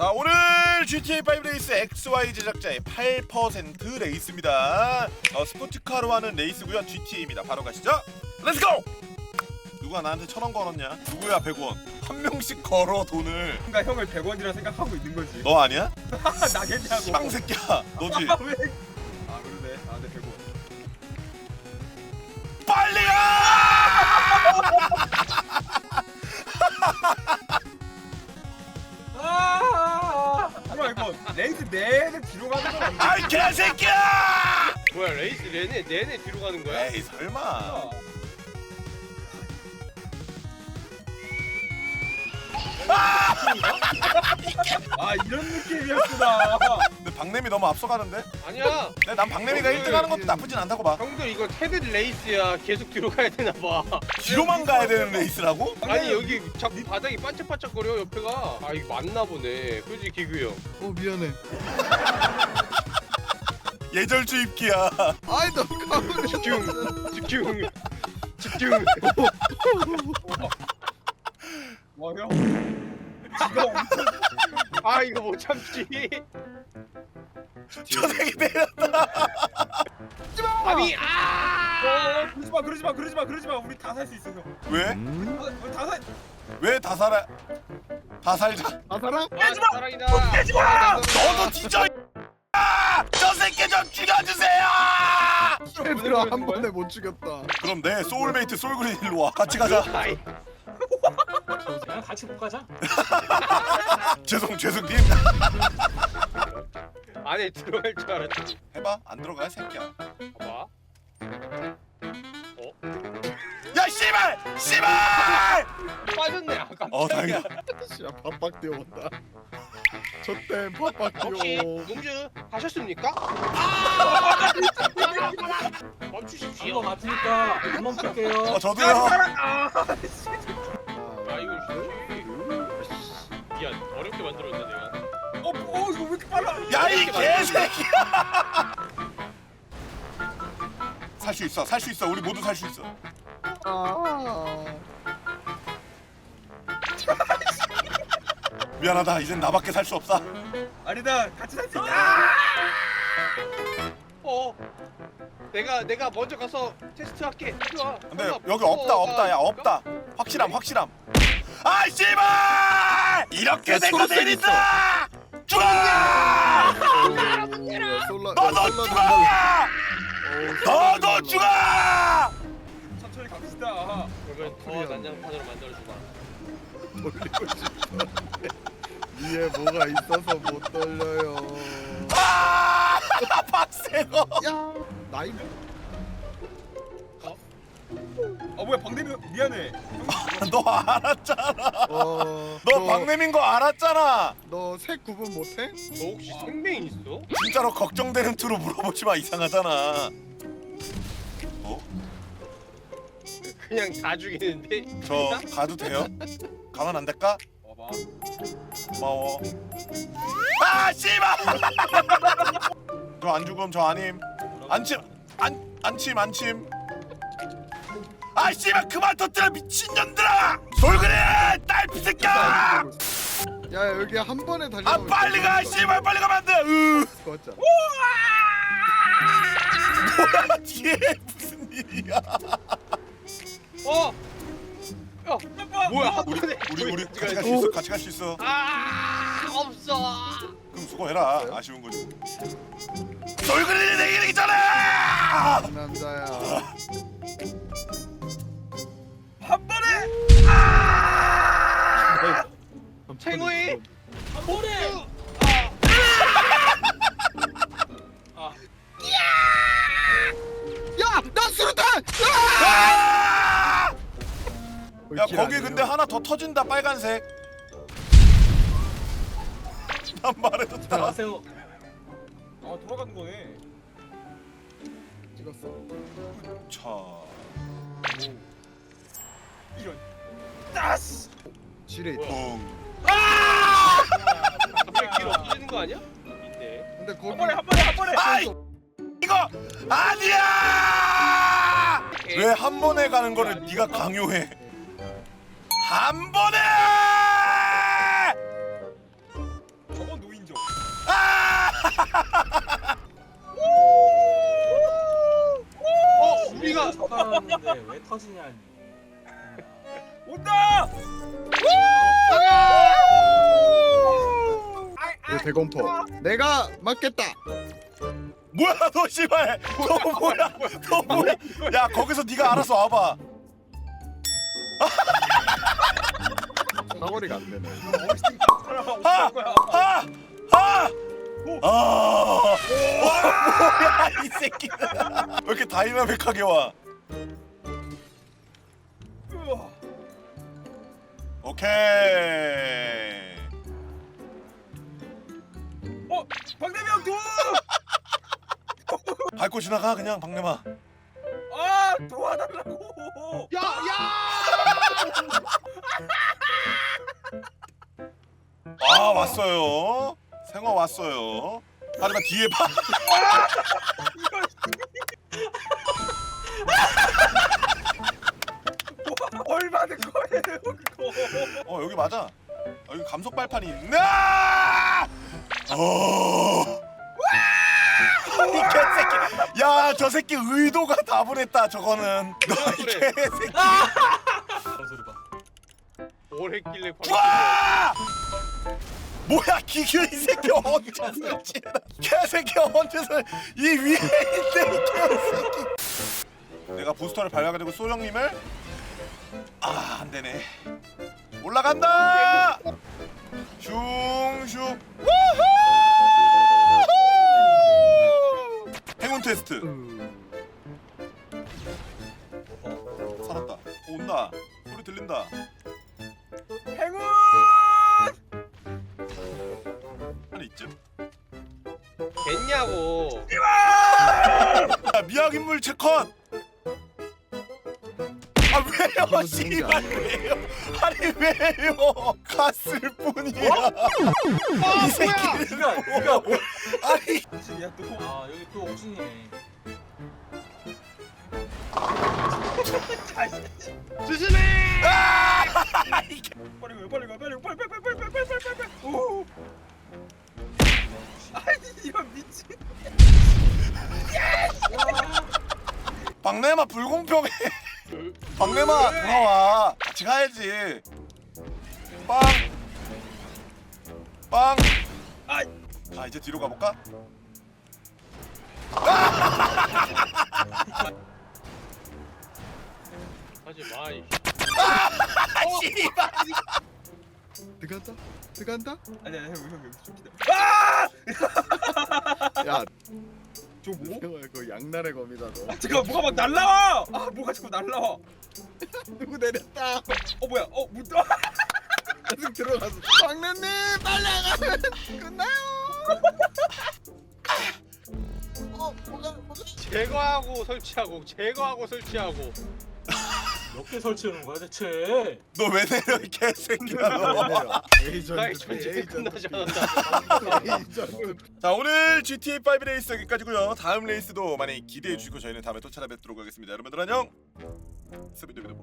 자 오늘 GTA5 레이스 XY 제작자의 8% 레이스입니다. 어, 스포츠카로 하는 레이스고요. GTA입니다. 바로 가시죠. 렛츠고! 누가 나한테 천 원 걸었냐? 누구야 100원? 한 명씩 걸어 돈을. 뭔가 형을 100원이라 생각하고 있는 거지. 너 아니야? 나겠냐고. 시방 새끼야. 너지. 아, 왜? 아 그러네. 아 근데 100원. 빨리 가! 레이스 내내 뒤로 가는 건 아니야? 아이 개새끼야! 뭐야 레이스 내내 내내 뒤로 가는 거야? 에이 설마. 아 이런 느낌이었구나. 근데 박냄이 너무 앞서가는데? 아니야 근데 난 박냄이가 1등 하는 것도 나쁘진 않다고 봐. 형들 이거 테드 레이스야 계속 뒤로 가야 되나 봐 뒤로만 가야 되는 레이스라고? 아니 여기 자꾸 바닥이 반짝반짝거려 옆에가 아 이거 맞나 보네 그지 기규 형 어 미안해. 예절 주 입기야. 아이 너무 가면 집중 집중 집중 와 형. 지가 엄청 아 이거 못 참지 저 새끼 내렸다. 아니 아 어, 그러지 마, 그러지 마, 그러지 마, 그러지 마. 우리 다 살 수 있어 형. 왜? 아, 우리 다 살. 왜 다 살아? 다 살자. 아 사람? 아, 사랑이다 깨지 마! 너도 뒤져. 이 아! 저 새끼 좀 죽여주세요. 얘들아 한 번에 못 죽였다. 그럼 내 소울메이트 솔그린 일로 와. 같이 가자. 아이 그냥 같이 못 가자. 죄송 죄송 님. 안에 들어갈 줄 알았지 해봐. 안 들어가 새끼야. 봐봐 야 씨발 씨발. 빠졌네 아까 어 다행이다. 씨야 밥박 뛰어온다. 저땐 밥박 혹시 뛰어. 농주 하셨습니까? 멈추십시오 같으니까 안 멈출게요. 어 저도요. 미안 어렵게 만들었네 내가 어, 어, 이거 왜 이렇게 빨라? 야 이 개새끼야. 살 수 있어. 살 수 있어. 우리 모두 살 수 있어. 아. 미안하다. 이젠 나밖에 살 수 없다. 아니다, 같이 살 수 있다. 어 내가 내가 먼저 가서 테스트 할게 이리 와 근데 여기 어, 없다 없다 야 없다. 확실함 확실함. 아 씨발! 이렇게 된거 내린다. 죽어! 솔라. 너도 죽어! 너도 죽어! 천천히 갑시다. 그러면 더 난장판으로 만들어주마 돌리고 싶어. 위에 뭐가 있어서 못 돌려요. 아! 박세고. 야 나이 어 뭐야 방대미 미안해. 너 알았잖아. 어. 너 박내민 거 알았잖아. 너색 구분 못해? 너 혹시 생명 있어? 진짜로 걱정되는 투로 물어보지 마 이상하잖아. 어? 그냥 다 죽이는데 저 가도 돼요? 가면 안 될까? 와봐. 고마워. 아 씨발! 저 안 죽음 저 아님. 안침 안 안침 안침. 아 씨발 그만 터뜨려 미친년들아! 돌그래 딸피 새끼야! 야 여기 한 번에 달려. 아 빨리 가 씨발 빨리 가면 안 돼. 으. 거자. 뭐야 뒤에 무슨 일이야? 어! 야 뭐야 우리 우리 어디가 같이 갈 수 있어? 같이 갈 수 있어. 아 없어 그럼 수고해라 아쉬운 거지. 돌그래 내 이기기 전에! 남자야. 챙우이 뭐래? 야나 수류탄! 아! 야길 거기? 근데 하나 더 터진다 빨간색. 난 말해줬다. 들어가세요. 아 돌아가는 거네. 찍었어. 자, 이런. 따스. 지뢰 있 아! 길 없어지는 거 아니야? 근데 거기 한 번에 한 번에 한 번에. 아! 이거 아니야! 왜한 번에 가는 거를 네가 강요해? 한 번에! 저건 노인정. 아! 어, 우리가 아, 왜 터지냐니. 대검포. 내가 맞겠다. 뭐야 너 씨발. 너 뭐야? 너 뭐야? 야? 거기서 네가 알아서 와봐. 사거리가 안 되네. 하! 하! 하! 아! 뭐야 이 새끼 왜 이렇게 다이나믹하게 와? 오케이 어 박대명 도. 밟고 지나가 그냥 박래마 아 도와달라고. 아 왔어요 생화 왔어요 하지만 뒤에 봐 얼마는 거예요 그거. 어 여기 맞아. 어, 여기 감속 발판이 있나? 어. 이 개새끼. 야, 저 새끼 의도가 다분했다. 저거는. 너이 그래. 개새끼. 그런 소리 봐. 뭘 했길래 광 와! 뭐야, 기규 이 새끼 언제 설치해? 개새끼 언제 설? 이 위에 있는 이 개새끼. 내가 부스터를 발각하고 소령님을 아, 안 되네. 올라간다. 슝슝. 우 테스트. 어, 살았다. 어, 온다. 소리 들린다. 행운. 하나 있죠? 됐냐고 야, 미약 인물 체컷. 아 왜요, 이거는 씨발 왜요? 아니 왜요? 갔을 뿐이야. 이 새끼. 네가 네가 뭐? 아니 야 또. 아 여기 또 옥진이네. 조심해 이게 빨리 가 빨리 가 빨리 가, 빨리 빨리 빨리 빨리 빨리 빨리 빨리. 오. 아니 이런 미친. 박래마 불공평해. 박래마 돌아와. 같이 가야지. 빵. 빵. 아이. 자 이제 뒤로 가볼까? 하지 마 이. 아. 들어간다 들어간다 아니 아니 형 여기 좀 기다려. 야 저 뭐? 그 양날의 검이다 너 아, 잠깐 뭐가 막 날라와. 아 뭐가 자꾸 날라와. 누구 내렸다 어 뭐야? 어 문. 계속 들어가서 박래님 빨리 나가면 끝나요 어 뭐가 뭐가 제거하고 설치하고 제거하고 설치하고 몇 개 설치하는 거야 대체? 너 왜 내려 이 개새끼야 너. 에이전트 전쟁이 끝나지 않았다 에이전트 자 오늘 GTA 5 레이스 여기까지고요. 다음 레이스도 많이 기대해 주시고 저희는 다음에 또 찾아뵙도록 하겠습니다. 여러분들 안녕. 스비드비드.